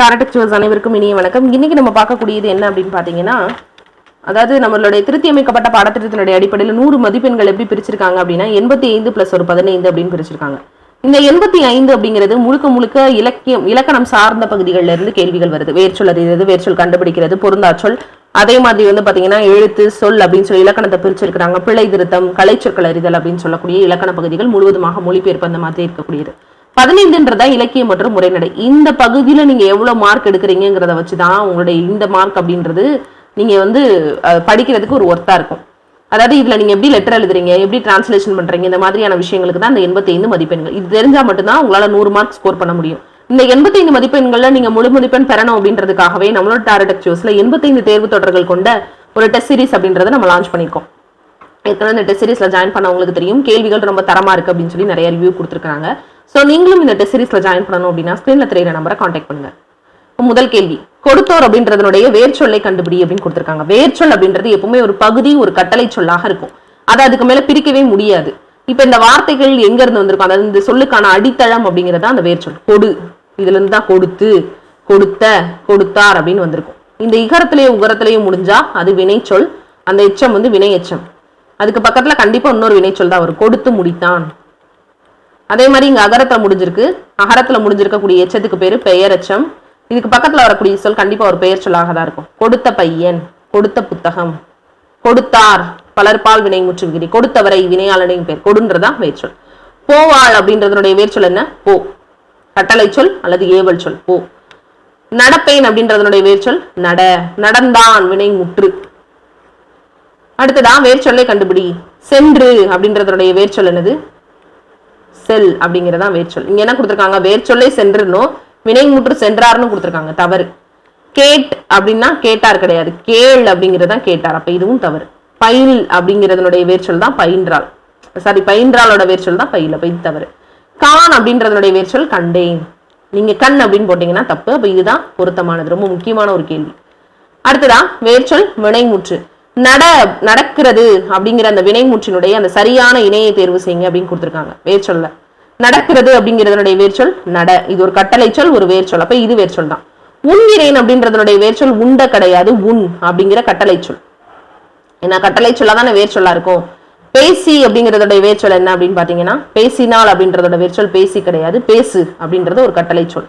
டாரடெக்சுவல்ஸ் அனைவருக்கும் இனிய வணக்கம். இன்னைக்கு நம்ம பார்க்கக்கூடியது என்ன அப்படின்னு பார்த்தீங்கன்னா அதாவது நம்மளுடைய திருத்தியமைக்கப்பட்ட பாடத்திட்டத்தினுடைய அடிப்படையில் நூறு மதிப்பெண்கள் எப்படி பிரிச்சிருக்காங்க அப்படின்னா எண்பத்தி ஐந்து பிளஸ் ஒரு பதினைந்து அப்படின்னு பிரிச்சிருக்காங்க. இந்த எண்பத்தி ஐந்து அப்படிங்கிறது முழுக்க முழுக்க இலக்கியம் இலக்கணம் சார்ந்த பகுதிகளில் இருந்து கேள்விகள் வருது. வேர்ச்சொல் அறிகிறது வேர்ச்சொல் கண்டுபிடிக்கிறது பொருந்தாச்சொல் அதே மாதிரி வந்து பாத்தீங்கன்னா எழுத்து சொல் அப்படின்னு சொல்லி இலக்கணத்தை பிரிச்சிருக்கிறாங்க. பிழை திருத்தம் கலைச்சொற்கள் அறிதல் அப்படின்னு சொல்லக்கூடிய இலக்கண பகுதிகள் முழுவதுமாக மொழிபெயர்ப்பு அந்த மாதிரி இருக்கக்கூடியது. பதினைந்துன்றதா இலக்கியம் மற்றும் முறைநடை இந்த பகுதியில் நீங்கள் எவ்வளோ மார்க் எடுக்கிறீங்கிறத வச்சுதான் உங்களுடைய இந்த மார்க் அப்படின்றது நீங்கள் வந்து படிக்கிறதுக்கு ஒரு ஒர்த்தாக இருக்கும். அதாவது இதில் நீங்கள் எப்படி லெட்டர் எழுதுறீங்க எப்படி டிரான்ஸ்லேஷன் பண்ணுறீங்க இந்த மாதிரியான விஷயங்களுக்கு தான் அந்த எண்பத்தைந்து மதிப்பெண்கள். இது தெரிஞ்சால் மட்டும்தான் உங்களால் நூறு மார்க் ஸ்கோர் பண்ண முடியும். இந்த எண்பத்தைந்து மதிப்பெண்களில் நீங்கள் முழு மதிப்பெண் பெறணும் அப்படின்றதுக்காகவே நம்மளோட டாரடெக் சூஸ்ல எண்பத்தைந்து தேர்வு தொடர்கள் கொண்ட ஒரு டெஸ்ட் சீரிஸ் அப்படின்றத நம்ம லான்ச் பண்ணியிருக்கோம் ஏற்கனவே இந்த டெஸ்ட் சீரிஸில் ஜாயின் பண்ணவங்களுக்கு தெரியும். கேள்விகள் ரொம்ப தரமாக இருக்குது அப்படின்னு சொல்லி நிறைய ரிவ்யூ கொடுத்துருக்காங்க ஸோ நீங்களும் இந்த டெஸ்ட் சீரீஸில் ஜாயின் பண்ணணும் அப்படின்னா ஸ்க்ரீனில் தெரியுற நம்பரை காண்டாக்ட் பண்ணுங்க. முதல் கேள்வி கொடுத்தோர் அப்படின்றதனுடைய வேர்ச்சொல்லை கண்டுபிடி அப்படின்னு கொடுத்துருக்காங்க. வேர்ச்சொல் அப்படின்றது எப்பவுமே ஒரு பகுதி ஒரு கட்டளை சொல்லாக இருக்கும். அதை அதுக்கு மேல பிரிக்கவே முடியாது. இப்ப இந்த வார்த்தைகள் எங்க இருந்து வந்திருக்கும்? அதாவது இந்த சொல்லுக்கான அடித்தளம் அப்படிங்கிறதா அந்த வேர்ச்சொல் கொடு. இதுல இருந்து தான் கொடுத்து கொடுத்த கொடுத்தார் அப்படின்னு வந்திருக்கும். இந்த இகரத்திலேயே உகரத்திலையும் முடிஞ்சா அது வினைச்சொல் அந்த எச்சம் வந்து வினை எச்சம். அதுக்கு பக்கத்துல கண்டிப்பா இன்னொரு வினைச்சொல் தான் வரும். கொடுத்து முடித்தான். அதே மாதிரி இங்கே அகரத்தில் முடிஞ்சிருக்கு. அகரத்தில் முடிஞ்சிருக்கக்கூடிய எச்சத்துக்கு பேர் பெயரச்சம். இதுக்கு பக்கத்தில் வரக்கூடிய சொல் கண்டிப்பாக ஒரு பெயர் சொல்லாக தான் இருக்கும். கொடுத்த பையன் கொடுத்த புத்தகம் கொடுத்தார் பலர்பால் வினை முற்று விகிரி கொடுத்தவரை வினையாளனையும் பேர் கொடுன்றதான் வேர்ச்சொல் போவாள் அப்படின்றதனுடைய வேர்ச்சொல் என்ன? போ. கட்டளை சொல் அல்லது ஏவல் சொல் போ. நடப்பேன் அப்படின்றதனுடைய வேர்ச்சொல் நட. நடந்தான் வினை முற்று. அடுத்ததான் வேர்ச்சொல்லை கண்டுபிடி. சென்று அப்படின்றதனுடைய வேர்ச்சொல் என்னது? செல் அப்படிங்கிறதா வேர்ச்சொல் இங்க என்ன கொடுத்துருக்காங்க? வேர்ச்சொல்லே சென்றுனும் வினைமுற்று சென்றார்னு கொடுத்துருக்காங்க. தவறு. கேட் அப்படின்னா கேட்டார் கிடையாது. கேள் அப்படிங்கிறதா கேட்டார். அப்ப இதுவும் தவறு. பயில் அப்படிங்கிறதனுடைய வேர்ச்சொல் தான் பயின்றாள் சாரி பயின்றாளோட வேர்ச்சொல் தான் பயில். அப்ப இது தவறு. கான் அப்படின்றதனுடைய வேர்ச்சொல் கண்டேன். நீங்க கண் அப்படின்னு போட்டீங்கன்னா தப்பு. அப்ப இதுதான் பொருத்தமானது. ரொம்ப முக்கியமான ஒரு கேள்வி. அடுத்ததா வேர்ச்சொல் வினைமுற்று. நட நடக்கிறது அப்படிங்கிற அந்த வினைமுற்றினுடைய அந்த சரியான இணையை தேர்வு செய்யுங்க அப்படின்னு கொடுத்துருக்காங்க. வேர்ச்சொல்ல நடக்கிறது அப்படிங்கிறதனுடைய வேர்ச்சொல் நட. இது ஒரு கட்டளை சொல் ஒரு வேர்ச்சொல் அப்ப இது வேர்ச்சொல் தான். உண்கிறேன் அப்படின்றதனுடைய வேர்ச்சொல் உண்ட கிடையாது உன் அப்படிங்கிற கட்டளை சொல். ஏன்னா கட்டளை சொல்லா தானே வேர்ச்சொல்லா இருக்கும். பேசி அப்படிங்கிறதோட வேர்ச்சொல் என்ன அப்படின்னு பாத்தீங்கன்னா பேசினால் அப்படின்றதோட வேர்ச்சொல் பேசி கிடையாது பேசு அப்படின்றது ஒரு கட்டளை சொல்.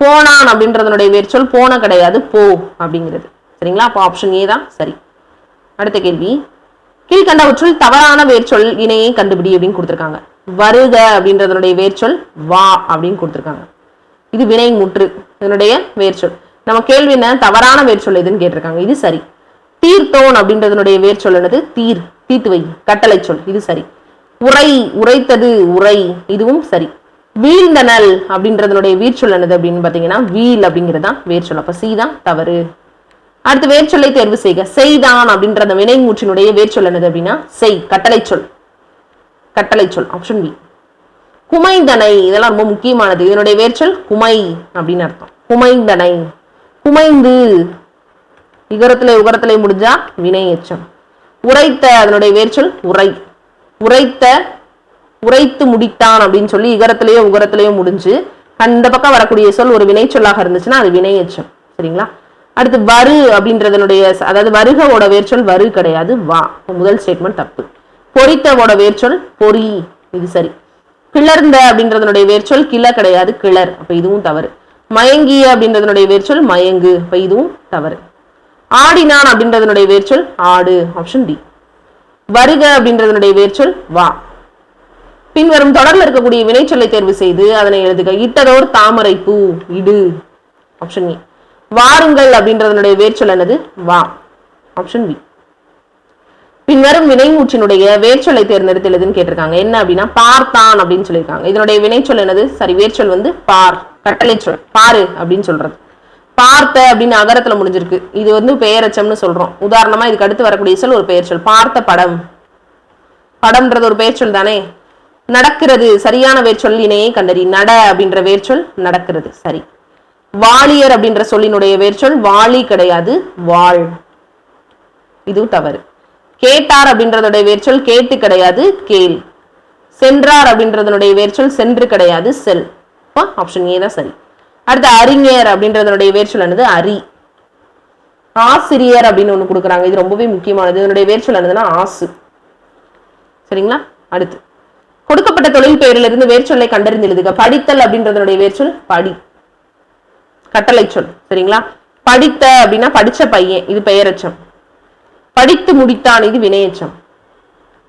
போனான் அப்படின்றதனுடைய வேர்ச்சொல் போன கிடையாது போ அப்படிங்கிறது. சரிங்களா? அப்போ ஆப்ஷன் ஏ தான். சரி. அடுத்த கேள்வி. கீழ்கண்டவற்றுள் தவறான வேர்ச்சொல் இணையை கண்டுபிடி அப்படின்னு கொடுத்துருக்காங்க. வருக அப்படின்றதனுடைய வேர்ச்சொல் வா அப்படின்னு கொடுத்துருக்காங்க. இது வினை முற்று இதனுடைய வேர்ச்சொல் நம்ம கேள்வி என்ன? தவறான வேர்ச்சொல் எதுன்னு கேட்டிருக்காங்க. இது சரி. தீர்த்தோன் அப்படின்றதனுடைய வேர்ச்சொல் என்னது? தீர் தீர்த்து வை கட்டளை சொல். இது சரி. உரை உரைத்தது உரை இதுவும் சரி. வீழ்ந்தனல் அப்படின்றதனுடைய வீர்ச்சொல் என்னது அப்படின்னு பாத்தீங்கன்னா வீல் அப்படிங்கிறது தான் வேர்ச்சொல் அப்ப சி தான் தவறு. அடுத்து வேர்ச்சொல்லை தேர்வு செய்க. செய்தான் அப்படின்ற அந்த வினைமூற்றினுடைய வேர்ச்சொல் என்னது அப்படின்னா செய் கட்டளை சொல். கட்டளை சொல் ஆப்ஷன் பி குமைந்தனை இதெல்லாம் ரொம்ப முக்கியமானது. இதனுடைய வேர்ச்சொல் குமை அப்படின்னு அர்த்தம். குமைந்தனை. குமைந்து. இகரத்திலே உகரத்திலே முடிஞ்சா வினை எச்சம் உரைத்த அதனுடைய வேர்ச்சொல் உரை. உரைத்த உரைத்து முடித்தான் அப்படின்னு சொல்லி இகரத்திலேயோ உகரத்திலேயோ முடிஞ்சு அந்த பக்கம் வரக்கூடிய சொல் ஒரு வினை சொல்லாக இருந்துச்சுன்னா அது வினை எச்சம் சரிங்களா? அடுத்து வரு அப்படின்றதனுடைய அதாவது வருகவோட வேர்ச்சொல் வரு கிடையாது வா. முதல் ஸ்டேட்மெண்ட் தப்பு. பொறித்தவோட வேர்ச்சொல் பொறி. இது சரி. கிளர்ந்த அப்படின்றதனுடைய வேர்ச்சொல் கிள கிடையாது கிளர். அப்ப இதுவும் தவறு. மயங்கிய அப்படின்றதனுடைய வேர்ச்சொல் மயங்கு. அப்ப இதுவும் தவறு. ஆடினான் அப்படின்றதனுடைய வேர்ச்சொல் ஆடு. ஆப்ஷன் டி வருக அப்படின்றதனுடைய வேர்ச்சொல் வா. பின்வரும் தொடர்ல இருக்கக்கூடிய வினைச்சொல்லை தேர்வு செய்து அதனை எழுதுக. இட்டதோர் தாமரை பூ. இடு. Option A e. வாருங்கள் அப்படின்றதனுடைய வேர்ச்சொல் என்னது? வா. ஆப்ஷன் பி பின்வரும் வினைமூச்சினுடைய வேர்ச்சொலை தேர்ந்தெடுத்து எழுதுன்னு கேட்டிருக்காங்க. என்ன அப்படின்னா பார்த்தான் அப்படின்னு சொல்லியிருக்காங்க. இதனுடைய வினைச்சொல் என்னது? சரி வேர்ச்சொல் வந்து பார் கட்டளை சொல் பாரு அப்படின்னு சொல்றது. பார்த்த அப்படின்னு அகரத்துல முடிஞ்சிருக்கு. இது வந்து பெயரச்சம்னு சொல்றோம். உதாரணமா இதுக்கு அடுத்து வரக்கூடிய சொல் ஒரு பெயர் சொல் பார்த்த படம். படம்ன்றது ஒரு பெயர் சொல் தானே? நடக்கிறது சரியான வேர்ச்சொல் இணையை கண்டறி நட அப்படின்ற வேர்ச்சொல் நடக்கிறது. சரி. வாலியர் அப்படின்ற சொல்லினுடைய வேர்ச்சொல் வாளி கிடையாது வாழ். இது தவறு. கேட்டார் அப்படின்றதுடைய வேர்ச்சொல் கேட்டு கிடையாது கேள். சென்றார் அப்படின்றதனுடைய வேர்ச்சொல் சென்று கிடையாது செல். ஆப்ஷன் ஏ தான் சரி. அடுத்து அறிஞர் அப்படின்றதனுடைய வேர்ச்சொல் என்னது? அரி. ஆசிரியர் அப்படின்னு ஒண்ணு கொடுக்குறாங்க. இது ரொம்பவே முக்கியமானது. இதனுடைய வேர்ச்சொல் என்னதுன்னா ஆசு. சரிங்களா? அடுத்து. கொடுக்கப்பட்ட தொழில் பெயரிலிருந்து வேர்ச்சொல்லை கண்டறிந்து எழுதுக படித்தல் அப்படின்றதனுடைய வேர்ச்சொல் படி. கட்டளை சொல். சரிங்களா? படித்த அப்படின்னா படிச்ச பையன். இது பெயரச்சம். படித்து முடித்தான் இது வினையச்சம்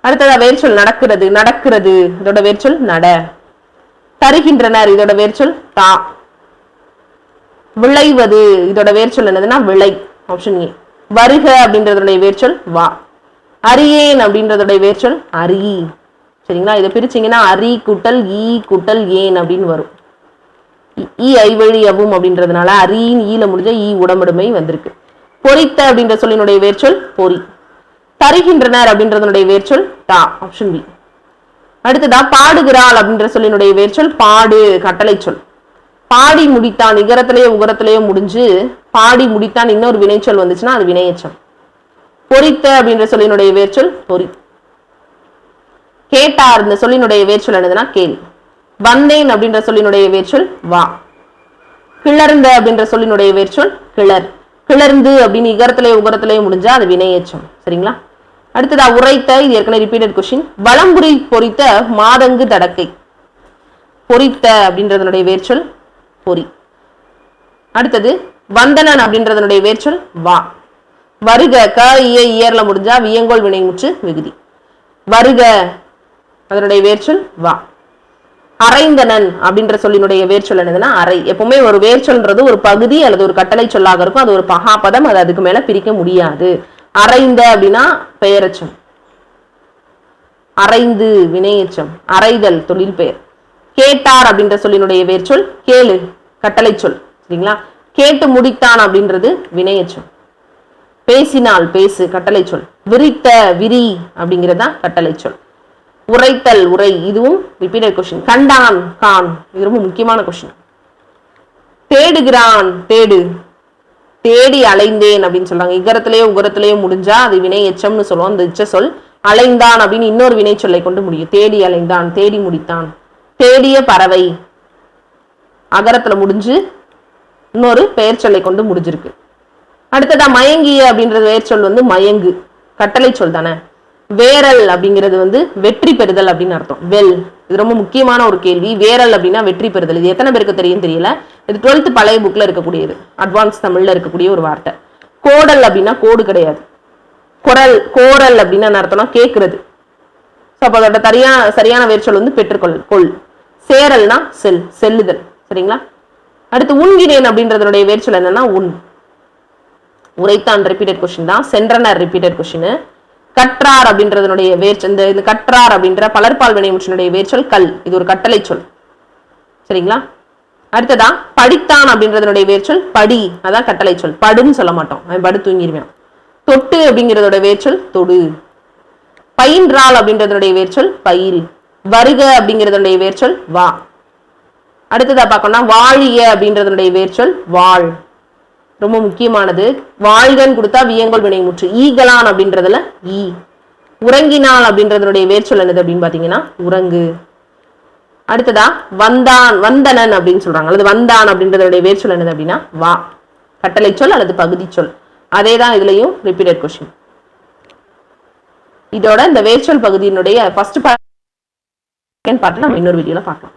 அடுத்ததா வேர்ச்சொல் நடக்கிறது நடக்கிறது. இதோட வேர்ச்சொல் நட. தருகின்றனர் இதோட வேர்ச்சொல் தா. விளைவது இதோட வேர்ச்சொல் என்னதுன்னா விளை ஆப்ஷன் ஏ வருக அப்படின்றதுடைய வேர்ச்சொல் வா. அரியேன் அப்படின்றதுடைய வேர்ச்சொல் அரி சரிங்களா? இதை பிரிச்சீங்கன்னா அரி குட்டல் ஈ குட்டல் ஏன் அப்படின்னு வரும். இ- ஈ ஐவழியவும் அப்படின்றதுனால அரியின் ஈல முடிஞ்ச ஈ உடம்புடைமை வந்திருக்கு. பொறித்த அப்படின்ற சொல்லினுடைய வேர்ச்சொல் பொறி. தருகின்றனர் அப்படின்றதனுடைய வேர்ச்சொல் தா ஆப்ஷன் பி அடுத்ததா பாடுகிறாள் அப்படின்ற சொல்லினுடைய வேர்ச்சொல் பாடு கட்டளை சொல். பாடி முடித்தான் இகரத்திலேயே உகரத்திலேயே முடிஞ்சு பாடி முடித்தான் இன்னொரு வினைச்சொல் வந்துச்சுன்னா அது வினையச்சம் பொறித்த அப்படின்ற சொல்லினுடைய வேர்ச்சொல் பொறி. கேட்டார் இந்த சொல்லினுடைய வேர்ச்சொல் என்னதுன்னா கேள். வந்தேன் அப்படின்ற சொல்லினுடைய வேர்ச்சொல் வா. கிளர்ந்த அப்படின்ற சொல்லினுடைய வேர்ச்சொல் கிளர். கிளர்ந்து அப்படின்னு இகரத்திலே உகரத்திலே முடிஞ்சா அது வினையேச்சம் சரிங்களா? அடுத்ததா உரைத்த இது ஏற்கனவே ரிப்பீட்டட் கொஷின் வளம்புரி பொறித்த மாதங்கு தடக்கை. பொறித்த அப்படின்றதனுடைய வேர்ச்சொல் பொறி. அடுத்தது வந்தனன் அப்படின்றதனுடைய வேர்ச்சொல் வா. வருக க இய இயர்ல முடிஞ்சா வியங்கோல் வினைமுற்று விகுதி. வருக அதனுடைய வேர்ச்சொல் வா. அரைந்தனன் அப்படின்ற சொல்லினுடைய வேர்ச்சொல் என்னதுன்னா அரை. எப்பவுமே ஒரு வேர்ச்சொல்ன்றது ஒரு பகுதி அல்லது ஒரு கட்டளை சொல்லாக இருக்கும். அது ஒரு பகாபதம் அது அதுக்கு மேல பிரிக்க முடியாது. அரைந்த அப்படின்னா பெயரச்சம். அரைந்து வினையச்சம். அரைதல் தொழில் பெயர். கேட்டார் அப்படின்ற சொல்லினுடைய வேர்ச்சொல் கேளு. கட்டளை சொல். சரிங்களா? கேட்டு முடித்தான் அப்படின்றது வினையச்சம். பேசினால் பேசு கட்டளை சொல். விரித்த விரி அப்படிங்கிறது தான் கட்டளை சொல். உரைத்தல் உரை இதுவும் ரிப்பீட்டட் கொஸ்டின் கண்டான் கான் இது ரொம்ப முக்கியமான கொஸ்டின் தேடுகிறான் தேடு. தேடி அலைந்தேன் அப்படின்னு சொல்றாங்க. இகரத்திலேயோ உகரத்திலேயோ முடிஞ்சா அது வினை எச்சம்னு சொல்லுவோம். அந்த எச்ச சொல் அலைந்தான் அப்படின்னு இன்னொரு வினை சொல்லை கொண்டு முடியும். தேடி அலைந்தான் தேடி முடித்தான். தேடிய பறவை. அகரத்துல முடிஞ்சு இன்னொரு பெயர் சொல்லை கொண்டு முடிஞ்சிருக்கு. அடுத்ததா மயங்கிய அப்படின்றது பெயர் சொல் வந்து மயங்கு. கட்டளை சொல் தானே? வேரல் அப்படிங்கிறது வந்து வெற்றி பெறுதல் அப்படின்னு அர்த்தம். வெல் இது ரொம்ப முக்கியமான ஒரு கேள்வி. வேரல் அப்படின்னா வெற்றி பெறுதல். இது எத்தனை பேருக்கு தெரியும் தெரியல. இது டுவெல்த் பழைய புக்கில் இருக்கக்கூடியது. அட்வான்ஸ் தமிழில் இருக்கக்கூடிய ஒரு வார்த்தை. கோடல் அப்படின்னா கோடு கிடையாது. குரல் கோரல் அப்படின்னு என்ன அர்த்தம்னா கேட்கறது ஸோ அப்போ அதோட சரியான சரியான வேர்ச்சொல் வந்து பெற்றுக்கொள் கொள். சேரல்னா செல் செல்லுதல். சரிங்களா? அடுத்து உண்கிறேன் அப்படின்றதனுடைய வேர்ச்சொல் என்னன்னா உன் உரைத்தான் ரிப்பீட்டட் கொஷின் தான். சென்றனர் ரிப்பீட்டட் கொஷின் கற்றார் அப்படின்றதனுடைய வேர்ச்சல் இந்த இந்த கற்றார் அப்படின்ற பலர்பால் வினைமுற்றினுடைய வேர்ச்சொல் கல். இது ஒரு கட்டளை சொல். சரிங்களா? அடுத்ததா படித்தான் அப்படின்றதனுடைய வேர்ச்சொல் படி. அதான் கட்டளை சொல். படுன்னு சொல்ல மாட்டோம். அவன் படு தூங்கிடுவான் தொட்டு அப்படிங்கிறதோட வேர்ச்சொல் தொடு. பயின்றாள் அப்படின்றதனுடைய வேர்ச்சொல் பயில். வருக அப்படிங்கிறதனுடைய வேர்ச்சொல் வா. அடுத்ததா பார்க்கணும்னா வாழிய அப்படின்றதனுடைய வேர்ச்சொல் வாழ். ரொம்ப முக்கியமானது. வாழ்கன் கொடுத்தா வியங்கோல் வினை முற்று. ஈகலான் அப்படின்றதுல ஈ. உறங்கினால் அப்படின்றதனுடைய வேர்ச்சொல் என்னது அப்படின்னு பாத்தீங்கன்னா உறங்கு. அடுத்ததா வந்தான் வந்தனன் அப்படின்னு சொல்றாங்க. அல்லது வந்தான் அப்படின்றதனுடைய வேர்ச்சொல் என்னது அப்படின்னா வா. கட்டளை சொல் அல்லது பகுதி சொல். அதே தான் இதுலயும் ரிப்பீட்டட் கொஸ்டின் இதோட இந்த வேர்ச்சொல் பகுதியினுடைய ஃபர்ஸ்ட் பார்ட் செகண்ட் பார்ட் நம்ம இன்னொரு வீடியோல பார்க்கலாம்.